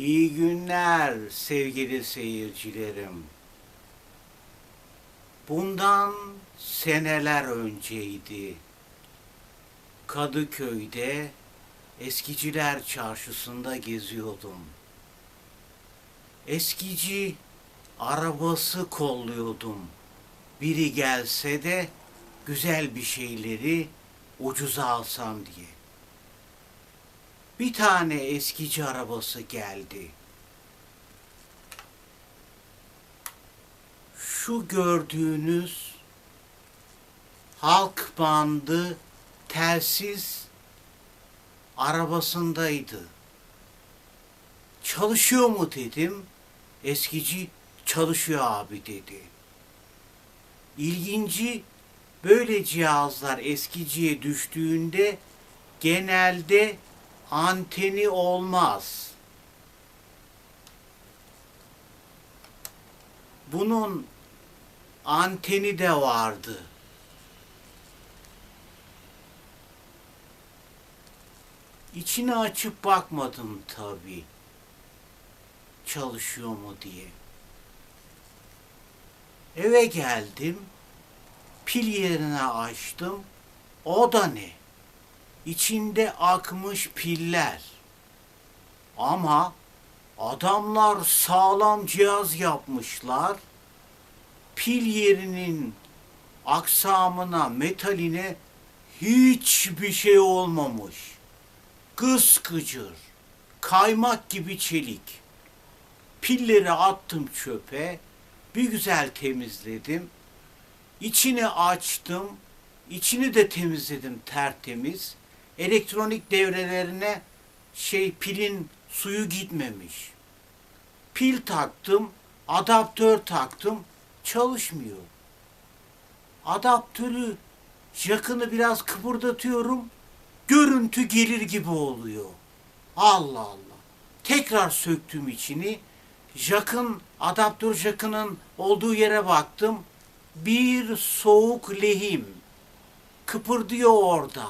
İyi günler sevgili seyircilerim. Bundan seneler önceydi. Kadıköy'de Eskiciler Çarşısı'nda geziyordum. Eskici arabası kolluyordum. Biri gelse de güzel bir şeyleri ucuza alsam diye. Bir tane eskici arabası geldi. Şu gördüğünüz halk bandı telsiz arabasındaydı. Çalışıyor mu dedim. Eskici çalışıyor abi dedi. İlginci böyle cihazlar eskiciye düştüğünde genelde anteni olmaz. Bunun anteni de vardı. İçini açıp bakmadım tabii. Çalışıyor mu diye. Eve geldim. Pil yerine açtım. O da ne? İçinde akmış piller. Ama adamlar sağlam cihaz yapmışlar. Pil yerinin aksamına, metaline hiçbir şey olmamış. Kıskıcır, kaymak gibi çelik. Pilleri attım çöpe, bir güzel temizledim. İçini açtım, içini de temizledim tertemiz. Elektronik devrelerine şey pilin suyu gitmemiş. Pil taktım, adaptör taktım, çalışmıyor. Adaptörü, jakını biraz kıpırdatıyorum, görüntü gelir gibi oluyor. Allah Allah. Tekrar söktüm içini. Jakın, adaptör jakının olduğu yere baktım. Bir soğuk lehim. Kıpırdıyor orada.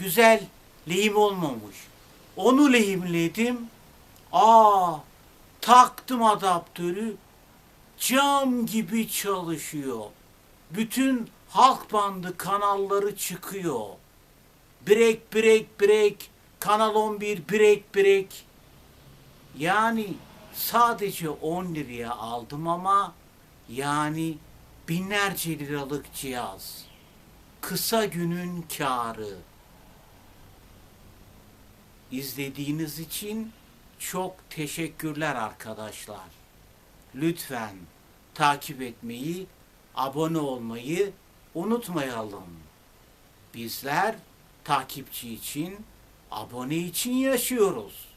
Güzel lehim olmamış. Onu lehimledim. Aa, taktım adaptörü. Cam gibi çalışıyor. Bütün halk bandı kanalları çıkıyor. Break break break. Kanal 11 break break. Yani sadece 10 liraya aldım ama yani binlerce liralık cihaz. Kısa günün kârı. İzlediğiniz için çok teşekkürler arkadaşlar. Lütfen takip etmeyi, abone olmayı unutmayalım. Bizler takipçi için, abone için yaşıyoruz.